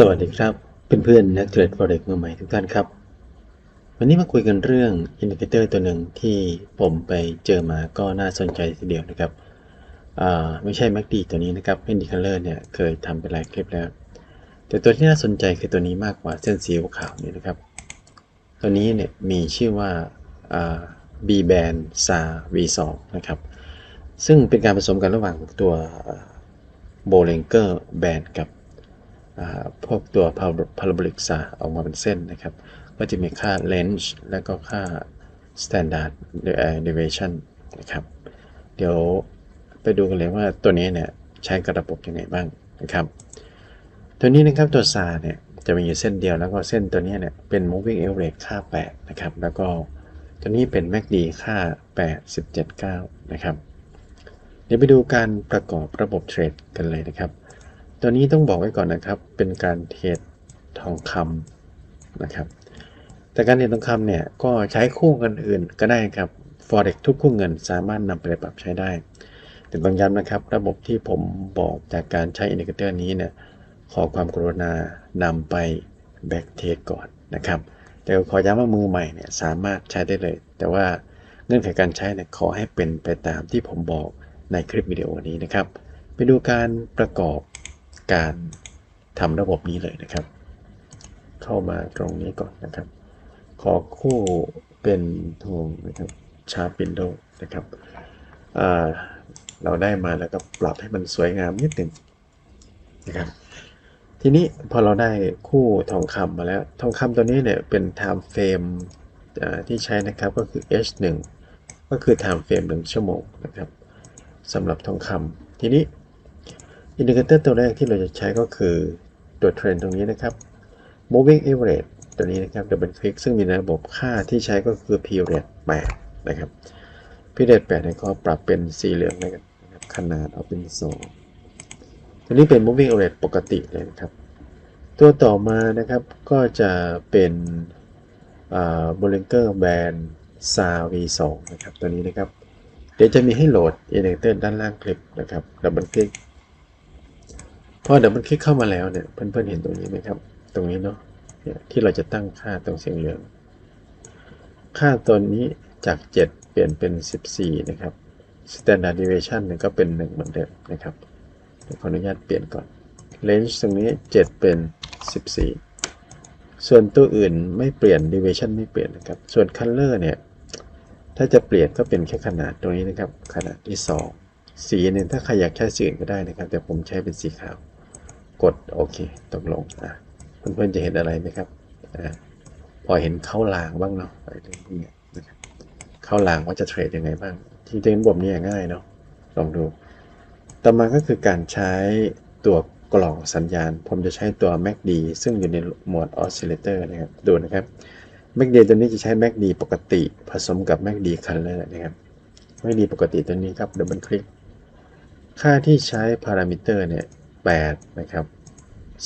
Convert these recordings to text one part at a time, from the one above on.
สวัสดีครับเพื่อนๆนักเทรด forex มือใหม่ทุกท่านครับ วันนี้มาคุยกันเรื่องอินดิเคเตอร์ตัวหนึ่งที่ผมไปเจอมาก็น่าสนใจทีเดียวนะครับไม่ใช่ MACD ตัวนี้นะครับอินดิเคเตอร์เนี่ยเคยทำไปหลายคลิปแล้ว แต่ตัวที่น่าสนใจคือตัวนี้มากกว่าเส้นสีขาวนี่นะครับ ตัวนี้เนี่ยมีชื่อว่า B band s a V2 นะครับซึ่งเป็นการผสมกันระหว่างตัว Bollinger Band กับ พวกตัว parabolic SAR ออกมาเป็นเส้นนะครับ ก็จะมีค่า range และก็ค่า standard deviation นะครับ เดี๋ยวไปดูกันเลยว่าตัวนี้เนี่ยใช้กระบบยังไงบ้างนะครับ ตัวนี้นะครับตัว SAR เนี่ยจะมีอยู่เส้นเดียวแล้วก็เส้นตัวนี้เนี่ยเป็น moving average ค่า 8 นะครับ แล้วก็ตัวนี้เป็น MACD ค่า 8.179 นะครับ เดี๋ยวไปดูการประกอบระบบเทรดกันเลยนะครับ ตัวนี้ต้องบอกไว้ก่อนนะครับ เป็นการเทรดทองคำนะครับ แต่การเทรดทองคำเนี่ยก็ใช้คู่เงินอื่นก็ได้ครับ forex ทุกคู่เงินสามารถนำไปปรับใช้ได้ แต่ต้องย้ำนะครับ ระบบที่ผมบอกจากการใช้อินดิเคเตอร์นี้เนี่ยขอความกรุณานำไปแบ็กเทสก่อนนะครับ แต่ขอย้ำว่ามือใหม่เนี่ยสามารถใช้ได้เลย แต่ว่าเงื่อนไขการใช้เนี่ยขอให้เป็นไปตามที่ผมบอกในคลิปวิดีโอนี้นะครับ ไปดูการประกอบ การทำระบบนี้เลยนะครับ เข้ามาตรงนี้ก่อนนะครับ ขอคู่เป็นทงนะครับชาร์ปินโดนะครับเราได้มาแล้วก็ปรับให้มันสวยงามนิดหนึ่งนะครับทีนี้พอเราได้คู่ทองคำมาแล้ว ทองคำตัวนี้เนี่ยเป็น time frame ที่ใช้นะครับก็คือ H1 ก็คือ time frame 1ชั่วโมงนะครับสำหรับทองคำทีนี้ อินดิเคเตอร์ตัวแรกที่เราจะใช้ก็คือตัวเทรนตรงนี้นะครับ moving average ตัวนี้นะครับ double click ซึ่งมีระบบค่าที่ใช้ก็คือ period 8 นะครับ period 8เนี่ยก็ปรับเป็นสีเหลืองนะครับ ขนาดเอาเป็น 2 ตัวนี้เป็น moving average ปกติเลยนะครับ ตัวต่อมานะครับก็จะเป็นอ่า Bollinger Band SAR V2 นะครับ ตัวนี้นะครับ เดี๋ยวจะมีให้โหลด indicator ด้านล่างคลิปนะครับดับเบิลคลิก พอดับเบิลคลิกเข้ามาแล้วเนี่ยเพื่อนๆเห็นตรงนี้ไหมครับ ตรงนี้เนาะเนี่ยที่เราจะตั้งค่าตรงเสียงเหลือง ค่าตัวนี้จาก 7 เปลี่ยนเป็น 14 นะครับ standard deviation เนี่ยก็เป็น 1 เหมือนเดิมนะครับขออนุญาตเปลี่ยนก่อน range ตรงนี้ 7 เป็น 14 ส่วนตัวอื่นไม่เปลี่ยน deviation ไม่เปลี่ยนนะครับ ส่วน color เนี่ย ถ้าจะเปลี่ยนก็เป็นแค่ขนาดตรงนี้นะครับ ขนาดที่ 2 สีเนี่ยถ้าใครอยากใช้สีอื่นก็ได้นะครับ แต่ผมใช้เป็นสีขาว กดโอเคตกลงอะเพื่อนๆจะเห็นอะไรไหมครับอ่าพอเห็นเข้าลางบ้างเนาะอะไรตรงนี้นะครับเข้าลางว่าจะเทรดยังไงบ้างจริงๆระบบนี้ง่ายเนาะลองดู ต่อมาก็คือการใช้ตัวกล่องสัญญาณ ผมจะใช้ตัว MACD ซึ่งอยู่ในโหมด Oscillator นะครับดูนะครับ MACD ตัวนี้จะใช้ MACD ปกติผสมกับ MACD Color นะครับ MACD ปกติตัวนี้ครับดับเบิลคลิกค่าที่ใช้พารามิเตอร์เนี่ย 8 นะครับ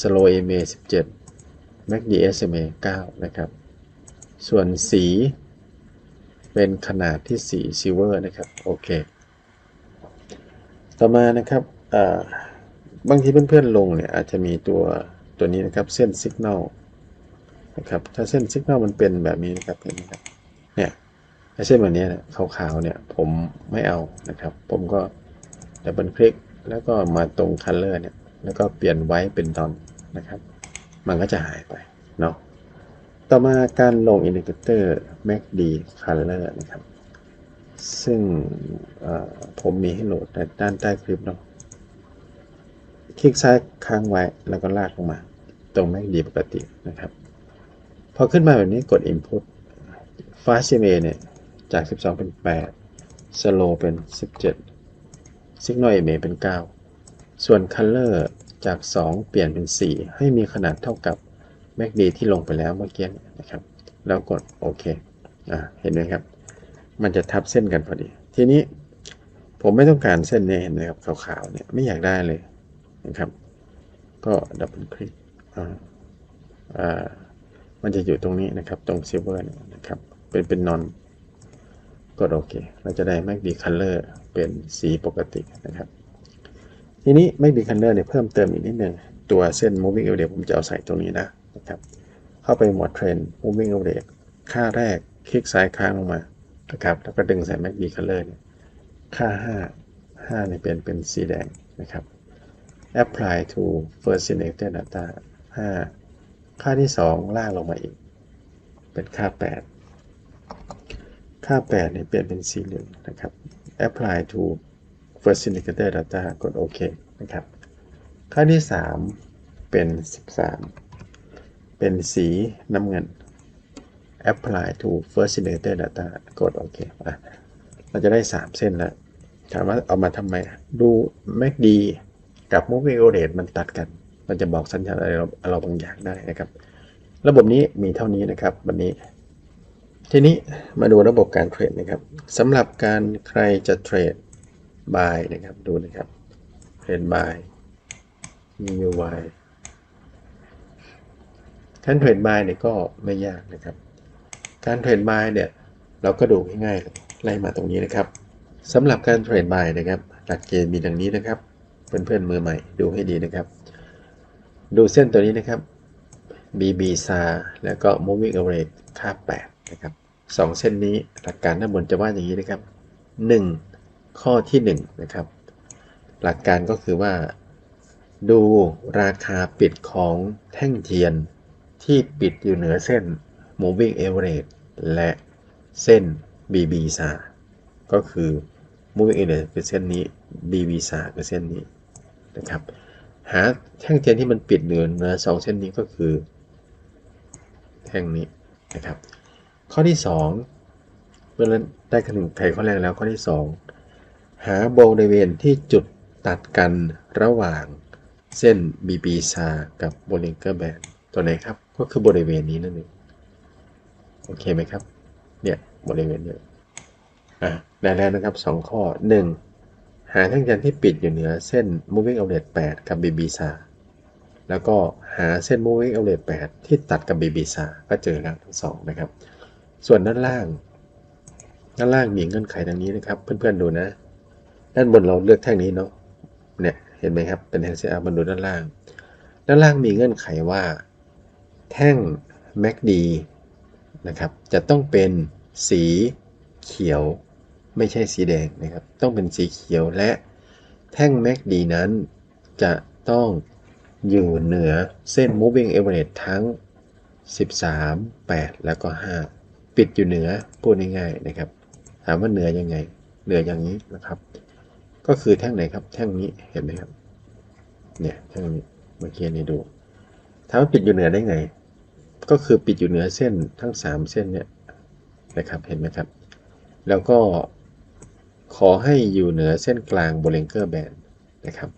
Slow MA 17 MACD SMA 9 นะครับ ส่วนสี เป็นขนาดที่สี Silver นะครับ โอเค ต่อมานะครับบางทีเพื่อนๆลงเนี่ยอาจจะมีตัวตัวนี้นะครับเส้น Signal นะครับถ้าเส้น Signal มันเป็นแบบนี้นะครับเห็นไหมครับเนี่ยไอ้เส้นแบบนี้เนี่ยขาวๆเนี่ยผมไม่เอานะครับ ผมก็ดับเบิลคลิกแล้วก็มาตรง Color เนี่ย แล้วก็เปลี่ยนไว้เป็นดอนนะครับ มันก็จะหายไปเนาะต่อมาการลงอินดิเคเตอร์ MACD Color นะครับ ซึ่งผมมีให้โหลดในด้านใต้คลิปเนาะคลิกซ้ายค้างไว้แล้วก็ลากลงมา ตรง MACD ปกตินะครับ พอขึ้นมาแบบนี้กด Input Fast CMA เนี่ย จาก 12 เป็น 8 Slow เป็น 17 Signal MA เป็น 9 ส่วน Color จาก 2 เปลี่ยนเป็น 4 ให้มีขนาดเท่ากับ MACD ที่ลงไปแล้วเมื่อกี้นะครับ แล้วกดโอเคอ่าเห็นไหมครับ มันจะทับเส้นกันพอดี ทีนี้ผมไม่ต้องการเส้นนี้เห็นไหมครับขาวๆเนี่ยไม่อยากได้เลยนะครับ ก็ดับเบิลคลิกอ่าอ่ามันจะอยู่ตรงนี้นะครับ ตรงซิลเวอร์นะครับ เป็นเป็นนอนกดโอเค เราจะได้ MACD Color เป็นสีปกตินะครับ ทีนี้ MACD Color เนี่ยเพิ่มเติมอีกนิดหนึ่งตัวเส้น moving average ผมจะเอาใส่ตรงนี้นะนะครับ เข้าไปหมวดเทรน moving average ค่าแรกคลิกซ้ายค้างลงมานะครับ แล้วก็ดึงใส่ MACD color เนี่ยค่า 5 5เนี่ยเป็นเป็นสีแดงนะครับ apply to first selected data 5 ค่าที่ 2ล่างลงมาอีก เป็นค่า 8 ค่า 8เนี่ยเปลี่ยนเป็นสีเหลืองนะครับ apply to first indicator data กดโอเคนะครับค่าที่ 3 เป็น 13 เป็นสีน้ำเงิน apply to first indicator data กดโอเคอะเราจะได้ 3 เส้นแล้วถามว่าเอามาทำไม ดู MACD กับ moving average มันตัดกัน มันจะบอกสัญญาณอะไรเราบางอย่างได้นะครับ ระบบนี้มีเท่านี้นะครับ วันนี้ ทีนี้มาดูระบบการเทรดนะครับสำหรับการใครจะเทรด buy นะครับ ดูนะครับเทรด buy EUY การเทรด buy เนี่ยก็ไม่ยากนะครับ การเทรด buy เนี่ยเราก็ดูง่ายๆเลยไล่มาตรงนี้นะครับสำหรับการเทรด buy นะครับ หลักเกณฑ์มีดังนี้นะครับ เพื่อนๆมือใหม่ดูให้ดีนะครับ ดูเส้นตัวนี้นะครับ BB s a แล้วก็ moving average ค่า 8 นะครับสองเส้นนี้หลักการด้านบนจะว่าอย่างนี้นะครับ 1. ข้อที่1นะครับ หลักการก็คือว่า ดูราคาปิดของแท่งเทียนที่ปิดอยู่เหนือเส้น moving average และเส้น BB SAR ก็คือ moving average คือเส้นนี้ BB SAR คือเส้นนี้นะครับ หาแท่งเทียนที่มันปิดเหนือเหนือสองเส้นนี้ก็คือ แท่งนี้นะครับ ข้อที่ 2 เมื่อได้ขนึงไขข้อแรกแล้วข้อที่ 2 หาบริเวณที่จุดตัดกันระหว่างเส้น BB s a กับ Bollinger Band ตัวไหนครับ ก็คือบริเวณนี้นั่นเอง โอเคไหมครับ เนี่ย บริเวณนี้อะได้แล้วนะครับ 2 ข้อ 1. หาแท่งจันที่ปิดอยู่เหนือเส้น moving average 8กับ BB s a แล้วก็หาเส้น moving average 8ที่ตัดกับ BB s a ก็เจอแล้วทั้งสองนะครับ ส่วนด้านล่าง ด้านล่างมีเงื่อนไขดังนี้นะครับ เพื่อนๆดูนะ ด้านบนเราเลือกแท่งนี้เนาะเนี่ยเห็นไหมครับเป็น HCR มันดูด้านล่าง ด้านล่างมีเงื่อนไขว่า แท่ง MACD นะครับจะต้องเป็นสีเขียวไม่ใช่สีแดงนะครับต้องเป็นสีเขียวและแท่ง MACD นั้นจะต้องอยู่เหนือเส้น moving average ทั้ง 13 8 แล้วก็ 5 ปิดอยู่เหนือพูดง่ายๆนะครับ ถามว่าเหนือยังไง เหนืออย่างนี้นะครับ ก็คือแท่งไหนครับ แท่งนี้เห็นไหมครับ เนี่ยแท่งนี้เมื่อกี้นี่ดูถามว่าปิดอยู่เหนือได้ไง ก็คือปิดอยู่เหนือเส้นทั้ง 3 เส้นเนี่ยนะครับเห็นไหมครับ แล้วก็ขอให้อยู่เหนือเส้นกลางโบเลงเกอร์แบนนะครับ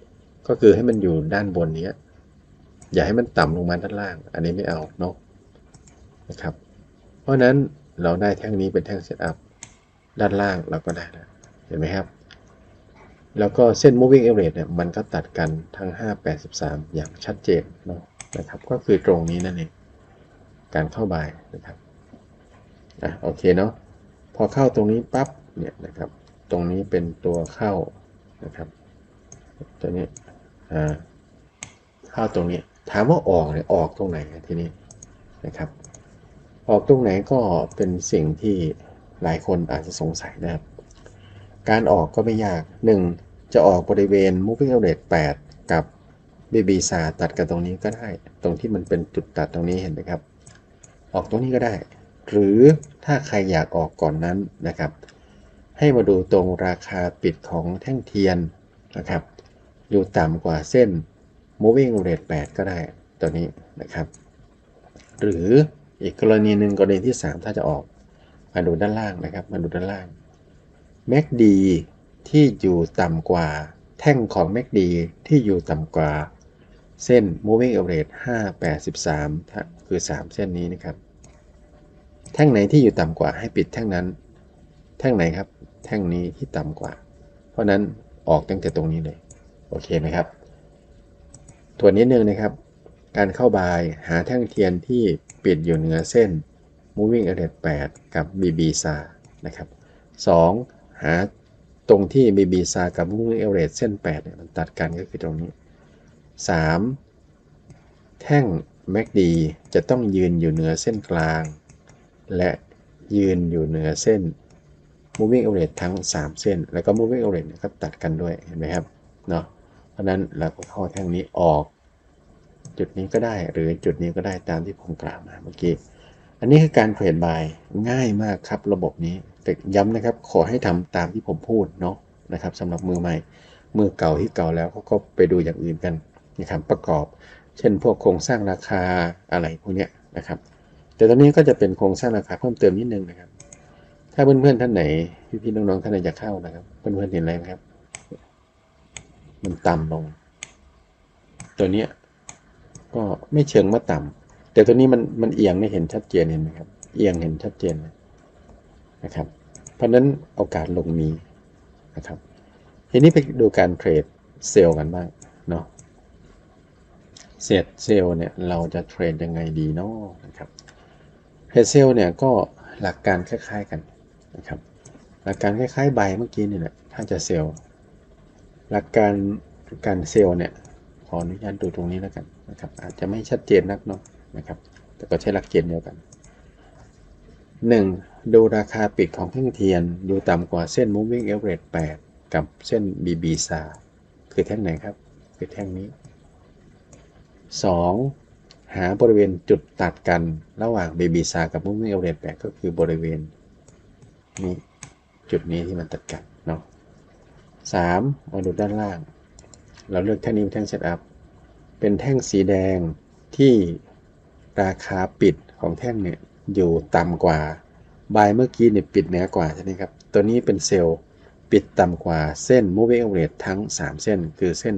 ก็คือให้มันอยู่ด้านบนนี้อย่าให้มันต่ำลงมาด้านล่าง อันนี้ไม่เอาเนาะนะครับ เพราะนั้นเราได้แท่งนี้เป็นแท่งเซตอัพด้านล่างเราก็ได้แล้วเห็นไหมครับ แล้วก็เส้น moving average เนี่ยมันก็ตัดกันทั้ง 5 83 อย่างชัดเจนเนาะนะครับ ก็คือตรงนี้นั่นเอง การเข้าบายนะครับอะโอเคเนาะพอเข้าตรงนี้ปั๊บเนี่ยนะครับ ตรงนี้เป็นตัวเข้านะครับ ตัวนี้อ่าเข้าตรงนี้ถามว่าออกเนี่ยออกตรงไหนทีนี้นะครับ ออกตรงไหนก็เป็นสิ่งที่หลายคนอาจจะสงสัยนะครับ การออกก็ไม่ยาก 1. จะออกบริเวณ moving average 8 กับ BB s a ตัดกันตรงนี้ก็ได้ ตรงที่มันเป็นจุดตัดตรงนี้เห็นไหมครับ ออกตรงนี้ก็ได้ หรือถ้าใครอยากออกก่อนนั้นนะครับ ให้มาดูตรงราคาปิดของแท่งเทียนนะครับ อยู่ต่ำกว่าเส้น moving average 8 ก็ได้ตัวนี้นะครับ หรืออีกกรณีหนึ่งกรณีที่ 3 ถ้าจะออกมาดูด้านล่างนะครับ มาดูด้านล่าง MACD ที่อยู่ต่ำกว่า แท่งของ MACD ที่อยู่ต่ำกว่า เส้น moving average 5 83 คือ 3 เส้นนี้นะครับ แท่งไหนที่อยู่ต่ำกว่าให้ปิดแท่งนั้น แท่งไหนครับ แท่งนี้ที่ต่ำกว่า เพราะนั้นออกตั้งแต่ตรงนี้เลย โอเคไหมครับตัวนี้นึงนะครับ การเข้าบายหาแท่งเทียนที่ปิดอยู่เหนือเส้น moving average 8 กับ BB s a นะครับ 2. หาตรงที่ BB s a กับ moving average เส้น8เนี่ยมันตัดกันก็คือตรงนี้ 3. แท่ง MACD จะต้องยืนอยู่เหนือเส้นกลาง และยืนอยู่เหนือเส้น moving average ทั้ง 3 เส้น แล้วก็ moving average นี่ยก็ตัดกันด้วยเห็นไหมครับเนาะเพราะฉะนั้นเราก็เข้าแท่งนี้ออก จุดนี้ก็ได้หรือจุดนี้ก็ได้ตามที่ผมกล่าวมาเมื่อกี้ อันนี้คือการเทรดบายง่ายมากครับระบบนี้ แต่ย้ำนะครับ ขอให้ทำตามที่ผมพูดเนาะนะครับสำหรับมือใหม่ มือเก่าที่เก่าแล้วเขาก็ไปดูอย่างอื่นกันนะครับประกอบ เช่น พวกโครงสร้างราคาอะไรพวกเนี้ยนะครับ แต่ตอนนี้ก็จะเป็นโครงสร้างราคาเพิ่มเติมนิดนึงนะครับ ถ้าเพื่อนๆท่านไหนพี่ๆน้องๆท่านไหนจะเข้านะครับ เพื่อนๆเห็นอะไรไหมครับ มันต่ำลง ตัวเนี้ยก็ไม่เชิงว่าต่ำแต่ตัวนี้มันมันเอียงนี่เห็นชัดเจนเห็นไหมครับ เอียงเห็นชัดเจนเลย นะครับ เพราะนั้นโอกาสลงมีนะครับ ทีนี้ไปดูการเทรดเซลล์กันบ้างเนาะเสร็จเซลล์เนี่ยเราจะเทรดยังไงดีเนาะนะครับเทรดเซลล์เนี่ยก็หลักการคล้ายๆกันนะครับ หลักการคล้ายๆใบเมื่อกี้นี่แหละถ้าจะเซลล์หลักการการเซลล์เนี่ยขออนุญาตดูตรงนี้แล้วกันนะครับ อาจจะไม่ชัดเจนนักเนาะนะครับ แต่ก็ใช้หลักเกณฑ์เดียวกัน 1. ดูราคาปิดของแท่งเทียนดูต่ำกว่าเส้น moving average 8 กับเส้น BB s a คือแท่งไหนครับ คือแท่งนี้ 2. หาบริเวณจุดตัดกันระหว่าง BB s a กับ moving average 8 ก็คือบริเวณนี้จุดนี้ที่มันตัดกันเนาะ 3. มาดูด้านล่าง เราเลือกแท่งนี้เป็นแท่ง setup เป็นแท่งสีแดงที่ราคาปิดของแท่งเนี่ยอยู่ต่ำกว่า บายเมื่อกี้เนี่ยปิดเหนือกว่าใช่ไหมครับ ตัวนี้เป็นเซลล์ปิดต่ำกว่าเส้น moving average ทั้ง 3 เส้นคือเส้น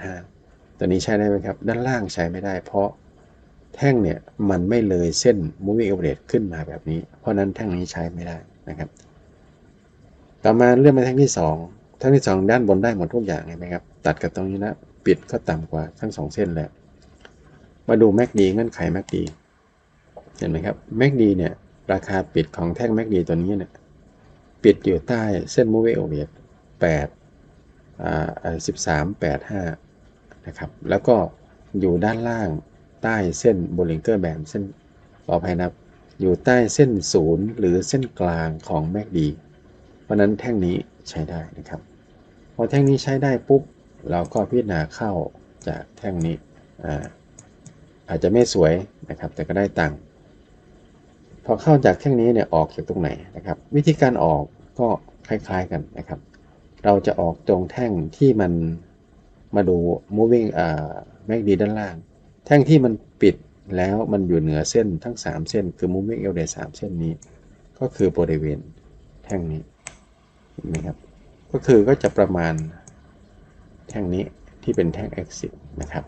1385 ตัวนี้ใช้ได้ไหมครับ ด้านล่างใช้ไม่ได้ เพราะแท่งเนี่ยมันไม่เลยเส้น moving average ขึ้นมาแบบนี้ เพราะนั้นแท่งนี้ใช้ไม่ได้นะครับ ต่อมาเลื่อนไปแท่งที่ 2 แท่งที่ 2 ด้านบนได้หมดทุกอย่างเห็นไหมครับ ตัดกับตรงนี้นะ ปิดก็ต่ำกว่าทั้ง 2 เส้นแล้ว มาดู MACD เงื่อนไข MACD เห็นไหมครับ MACD เนี่ย ราคาปิดของแท่ง MACD ตัวนี้เนี่ยปิดอยู่ใต้เส้น moving average 8อ่า13 85นะครับ แล้วก็อยู่ด้านล่างใต้เส้น Bollinger Band เส้นขออภัยนะครับอยู่ใต้เส้นศูนย์หรือเส้นกลางของ MACD เพราะนั้นแท่งนี้ใช้ได้นะครับ พอแท่งนี้ใช้ได้ปุ๊บ เราก็พิจารณาเข้าจากแท่งนี้อาอาจจะไม่สวยนะครับ แต่ก็ได้ตังค์ พอเข้าจากแท่งนี้เนี่ยออกจากตรงไหนนะครับ วิธีการออกก็คล้ายๆกันนะครับ เราจะออกตรงแท่งที่มันมาดู moving อ่า MACD ด้านล่าง แท่งที่มันปิดแล้วมันอยู่เหนือเส้นทั้ง 3 เส้น คือ moving average 3เส้นนี้ ก็คือบริเวณแท่งนี้เห็นไหมครับ ก็คือก็จะประมาณแท่งนี้ที่เป็นแท่ง exit นะครับ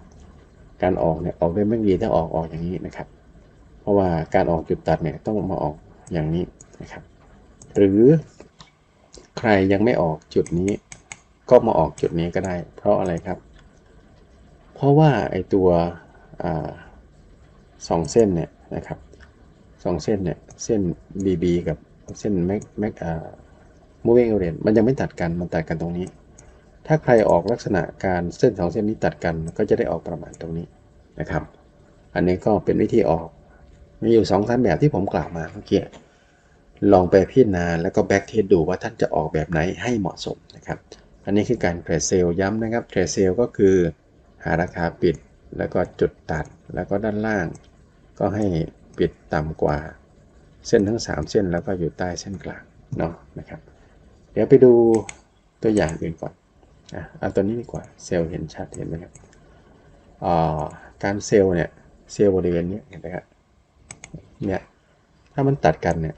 การออกเนี่ยออกด้วย MACD ถ้าออกออกอย่างนี้นะครับ เพราะว่าการออกจุดตัดเนี่ยต้องมาออกอย่างนี้นะครับ หรือใครยังไม่ออกจุดนี้ ก็มาออกจุดนี้ก็ได้ เพราะอะไรครับ เพราะว่าไอตัวอสองเส้นเนี่ยนะครับสองเส้นเนี่ยเส้น BB กับเส้น Mac Mac อ่า moving average มันยังไม่ตัดกันมันตัดกันตรงนี้ ถ้าใครออกลักษณะการเส้นสองเส้นนี้ตัดกันก็จะได้ออกประมาณตรงนี้นะครับ อันนี้ก็เป็นวิธีออก มีอยู่สองสามแบบที่ผมกล่าวมาเมื่อกี้ลองไปพิจารณาแล้วก็แบ็กเทสดูว่าท่านจะออกแบบไหนให้เหมาะสมนะครับ อันนี้คือการเทรดเซลย้ำนะครับเทรดเซลก็คือหาราคาปิดแล้วก็จุดตัดแล้วก็ด้านล่าง ก็ให้ปิดต่ำกว่า เส้นทั้ง 3 เส้นแล้วก็อยู่ใต้เส้นกลางเนาะนะครับ เดี๋ยวไปดูตัวอย่างอื่นก่อนอะเอาตัวนี้ดีกว่าเซลล์เห็นชัดเห็นไหมครับอ่าการเซลล์เนี่ยเซลล์บริเวณนี้เห็นไหมครับ ถ้ามันตัดกันเนี่ย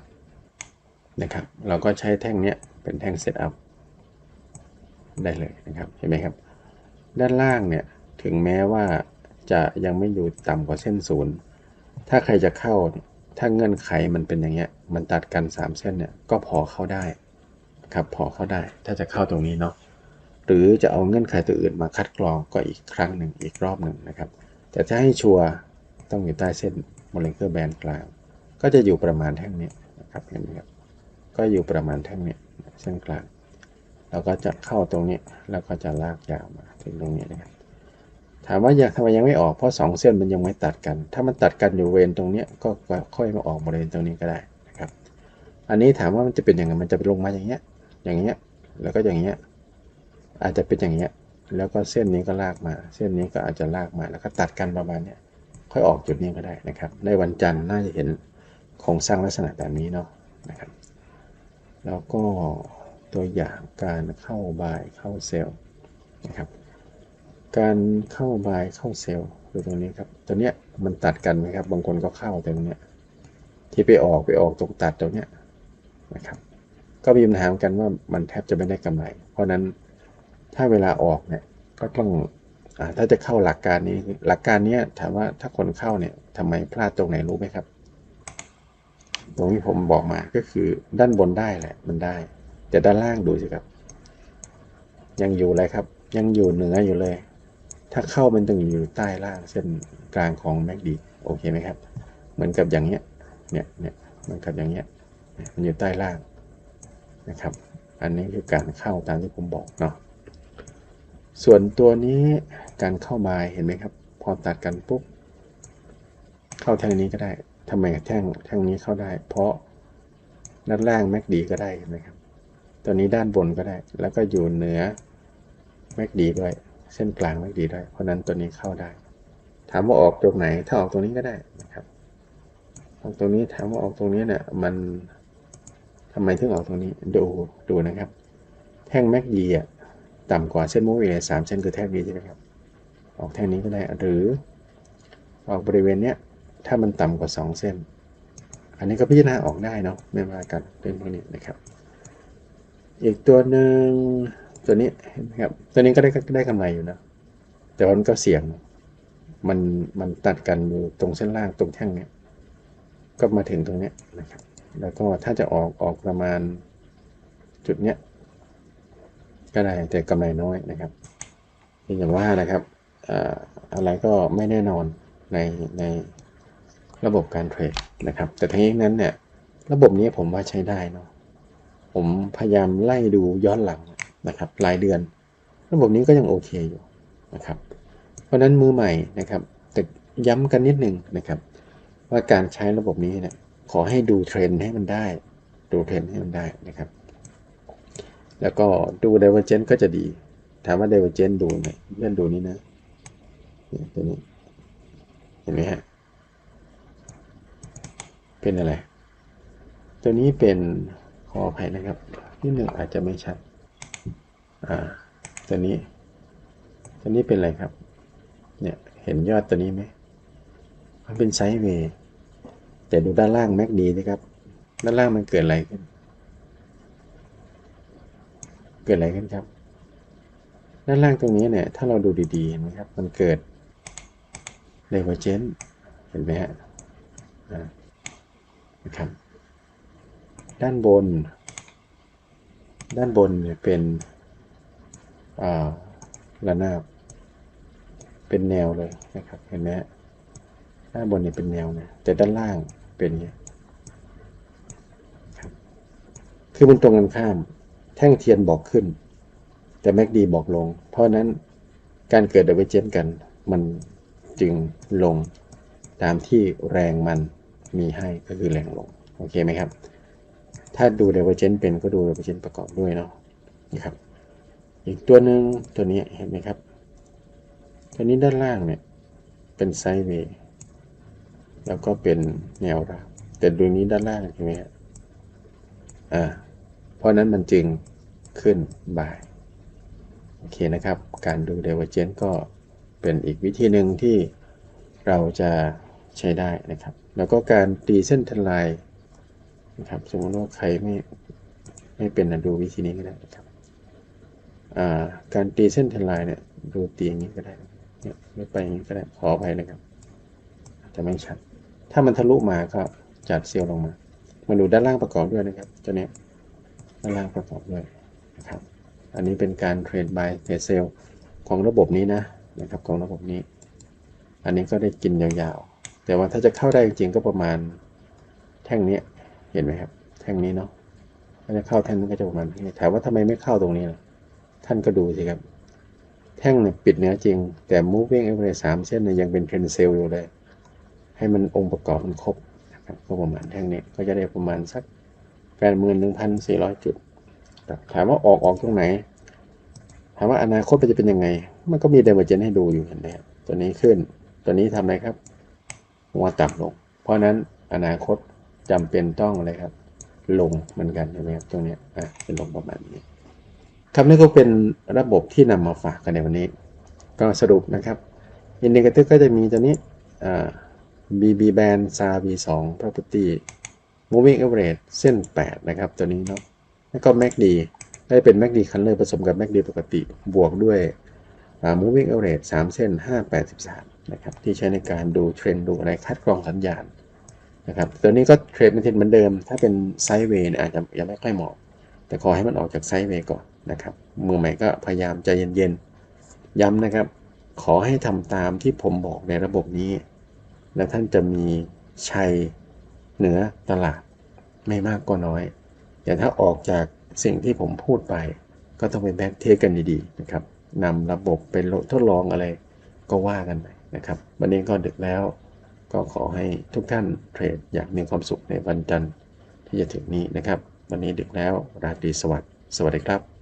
นะครับ เราก็ใช้แท่งเนี้ยเป็นแท่งเซตอัพได้เลยนะครับ เห็นไหมครับ ด้านล่างเนี่ย ถึงแม้ว่าจะยังไม่อยู่ต่ำกว่าเส้นศูนย์ ถ้าใครจะเข้า ถ้าเงื่อนไขมันเป็นอย่างเงี้ย มันตัดกัน 3 เส้นเนี่ย ก็พอเข้าได้ครับพอเข้าได้ ถ้าจะเข้าตรงนี้เนาะ หรือจะเอาเงื่อนไขตัวอื่นมาคัดกรองก็อีกครั้งหนึ่งอีกรอบหนึ่งนะครับ แต่ถ้าให้ชัวร์ต้องอยู่ใต้เส้นโมเลกุลแบนกลาง ก็จะอยู่ประมาณแท่งนี้นะครับเห็นไหมครับก็อยู่ประมาณแท่งนี้เส้นกลางเราก็จะเข้าตรงนี้แล้วก็จะลากยาวมาถึงตรงนี้นะครับถามว่าอยากทำไมยังไม่ออกเพราะสองเส้นมันยังไม่ตัดกัน ถ้ามันตัดกันอยู่เวนตรงนี้ก็ค่อยมาออกบริเวณตรงนี้ก็ได้นะครับ อันนี้ถามว่ามันจะเป็นยังไงมันจะลงมาอย่างเงี้ย อย่างเงี้ยแล้วก็อย่างเงี้ยอาจจะเป็นอย่างเงี้ยแล้วก็เส้นนี้ก็ลากมา เส้นนี้ก็อาจจะลากมาแล้วก็ตัดกันประมาณเนี้ยค่อยออกจุดนี้ก็ได้นะครับ ในวันจันทร์น่าจะเห็น โครงสร้างลักษณะแบบนี้เนาะนะครับ แล้วก็ตัวอย่างการเข้าบายเข้าเซลล์นะครับ การเข้าบายเข้าเซลล์ดูตรงนี้ครับตัวเนี้ยมันตัดกันไหมครับ บางคนก็เข้าตรงเนี้ยที่ไปออกไปออกตรงตัดตรงเนี้ยนะครับก็มีปัญหาเหมือนกันว่ามันแทบจะไม่ได้กำไร เพราะฉะนั้นถ้าเวลาออกเนี่ยก็ต้องอถ้าจะเข้าหลักการนี้หลักการเนี้ยถามว่าถ้าคนเข้าเนี่ยทำไมพลาดตรงไหนรู้ไหมครับ ตรงที่ผมบอกมาก็คือด้านบนได้แหละมันได้ แต่ด้านล่างดูสิครับ ยังอยู่เลยครับ ยังอยู่เหนืออยู่เลย ถ้าเข้ามันต้องอยู่ใต้ล่างเส้นกลางของแมกดีโอเคไหมครับ เหมือนกับอย่างเนี้ยเนี่ยเนี่ยเหมือนกับอย่างเนี้ยมันอยู่ใต้ล่างนะครับ อันนี้คือการเข้าตามที่ผมบอกเนาะส่วนตัวนี้การเข้ามาเห็นไหมครับ พอตัดกันปุ๊บเข้าท่งนี้ก็ได้ ทำไมแท่งแท่งนี้เข้าได้ เพราะด้านล่างแม็กดีก็ได้นไหมครับ ตัวนี้ด้านบนก็ได้ แล้วก็อยู่เหนือแม็กดีด้วย เส้นกลางแม็กดีด้วย เพราะนั้นตัวนี้เข้าได้ ถามว่าออกตรงไหน ถ้าออกตรงนี้ก็ได้นะครับ ออกตรงนี้ถามว่าออกตรงนี้เนี่ยมันทำไมถึงออกตรงนี้ ดูดูนะครับ แท่งแม็กดีอะต่ำกว่าเส้นมูฟเวสามเส้นคือแท่งนี้ใช่ไหมครับ ออกแท่งนี้ก็ได้ หรือออกบริเวณเนี้ย ถ้ามันต่ำกว่า 2 เส้น อันนี้ก็พิจารณาออกได้เนาะไม่ว่ากันเป็นพวกนี้นะครับ อีกตัวหนึ่งตัวนี้เห็นไหมครับตัวนี้ก็ได้ก็ได้กำไรอยู่นะแต่ว่ามันก็เสี่ยงมันมันตัดกันอยู่ตรงเส้นล่างตรงแท่งเนี้ยก็มาถึงตรงเนี้ยนะครับ แล้วก็ถ้าจะออกออกประมาณจุดเนี้ยก็ได้แต่กำไรน้อยนะครับอย่างว่านะครับออะไรก็ไม่แน่นอนในใน ระบบการเทรดนะครับ แต่ทั้งนี้นั้นเนี่ย ระบบนี้ผมว่าใช้ได้เนาะผมพยายามไล่ดูย้อนหลังนะครับรายเดือน ระบบนี้ก็ยังโอเคอยู่นะครับ เพราะนั้นมือใหม่นะครับ แต่ย้ำกันนิดนึงนะครับ ว่าการใช้ระบบนี้เนี่ยขอให้ดูเทรนด์ให้มันได้ ดูเทรนด์ให้มันได้นะครับ แล้วก็ดู Divergent ก็จะดี ถามว่า Divergent ดูไหมเลื่อนดูนี้นะเนี่ยตัวนี้เห็นไหมฮะ เป็นอะไร ตัวนี้เป็นขออภัยนะครับที่หนึ่งอาจจะไม่ชัด อ่า ตัวนี้ ตัวนี้เป็นอะไรครับ เนี่ยเห็นยอดตัวนี้ไหมมันเป็นไซด์เวย์แต่ดูด้านล่างแม็กดีนะครับ ด้านล่างมันเกิดอะไรขึ้น เกิดอะไรขึ้นครับ ด้านล่างตรงนี้เนี่ย ถ้าเราดูดีๆเห็นไหมครับ มันเกิด d i v e r g e n เห็นไหมฮะอ่า นะครับ ด้านบน ด้านบนเนี่ยเป็นระนาบ เป็นแนวเลยนะครับ เห็นไหมด้านบนเนี่ยเป็นแนวนะแต่ด้านล่างเป็นไงครับคือมันตรงกันข้าม แท่งเทียนบอกขึ้น แต่แม็กดีบอกลง เพราะนั้นการเกิดเดเวเจนกัน มันจึงลงตามที่แรงมัน มีให้ก็คือแรงลง โอเคไหมครับ ถ้าดูเดเวเจนเป็นก็ดูเดเวเจนประกอบด้วยเนาะนะครับ อีกตัวหนึ่งตัวนี้เห็นไหมครับ ตัวนี้ด้านล่างเนี่ย เป็นไซด์เวย์แล้วก็เป็นแนวราบแต่ดูนี้ด้านล่างใช่ไหมฮะอ่าเพราะนั้นมันจึงขึ้นบ่ายโอเคนะครับ การดู Divergent ก็เป็นอีกวิธีหนึ่งที่เราจะ ใช้ได้นะครับ แล้วก็การตีเส้นทันลายนะครับ สมมติว่าใครไม่ไม่เป็นนะดูวิธีนี้ก็ได้นะครับาการตีเส้นทันลายเนี่ยดูตีอย่างนี้ก็ได้เนี่ยไม่ไปอย่างนี้ก็ได้ขออภัยนะครับจะไม่ชัด ถ้ามันทะลุมาก็จัดเซลล์ลงมามาดูด้านล่างประกอบด้วยนะครับตัวนี้ด้านล่างประกอบด้วยนะครับ อันนี้เป็นการเทรดบายเทรดเซลของระบบนี้นะนะครับของระบบนี้ อันนี้ก็ได้กินยาวๆ แต่ว่าถ้าจะเข้าได้จริงก็ประมาณแท่งนี้เห็นไหมครับ แท่งนี้เนาะถ้าจะเข้าแท่งนี้ก็จะประมาณนี้ถามว่าทำไมไม่เข้าตรงนี้ล่ะท่านก็ดูสิครับ แท่งเนี่ยปิดเหนือจริง แต่ moving average สามเส้นเนี่ยยังเป็นเทรนเซลอยู่เลย ให้มันองค์ประกอบมันครบนะครับก็ประมาณแท่งนี้ก็จะได้ประมาณสักแปดหมื่นหนึ่งพันสี่ร้อยจุด ถามว่าออกออกตรงไหน ถามว่าอนาคตมันจะเป็นยังไง มันก็มี divergence ให้ดูอยู่เห็นไหมครับตัวนี้ขึ้น ตัวนี้ทำอะไรครับ หัวต่ำลง เพราะนั้นอนาคตจำเป็นต้องอะไรครับ ลงเหมือนกันใช่ไหมครับตรงนี้อะเป็นลงประมาณนี้ครับนี่ก็เป็นระบบที่นำมาฝากกันในวันนี้ ก็สรุปนะครับอินดิเคเตอร์ก็จะมีตัวนี้อ่า BB band SAR V2 property moving average เส้น 8 นะครับ ตัวนี้เนาะแล้วก็ MACD ได้เป็น MACD color ผสมกับ MACD ปกติบวกด้วย moving average 3 เส้น 583 นะครับที่ใช้ในการดูเทรนด์ดูอะไรคัดกรองสัญญาณนะครับตัวนี้ก็เทรดเป็นเทรนเหมือนเดิม ถ้าเป็นไซด์เวย์อาจจะยังไม่ค่อยเหมาะ แต่ขอให้มันออกจากไซด์เวย์ก่อนนะครับมือใหม่ก็พยายามใจเย็นๆ ย้ำนะครับ ขอให้ทำตามที่ผมบอกในระบบนี้ แล้วท่านจะมีชัยเหนือตลาดไม่มากก็น้อย แต่ถ้าออกจากสิ่งที่ผมพูดไป ก็ต้องเป็นแบ็กเทสกันดีๆนะครับนำระบบเป็นทดลองอะไรก็ว่ากันไป นะครับ วันนี้ก็ดึกแล้ว ก็ขอให้ทุกท่านเทรดอย่างมีความสุขในวันจันทร์ที่จะถึงนี้นะครับ วันนี้ดึกแล้วราตรีสวัสดิ์สวัสดีครับ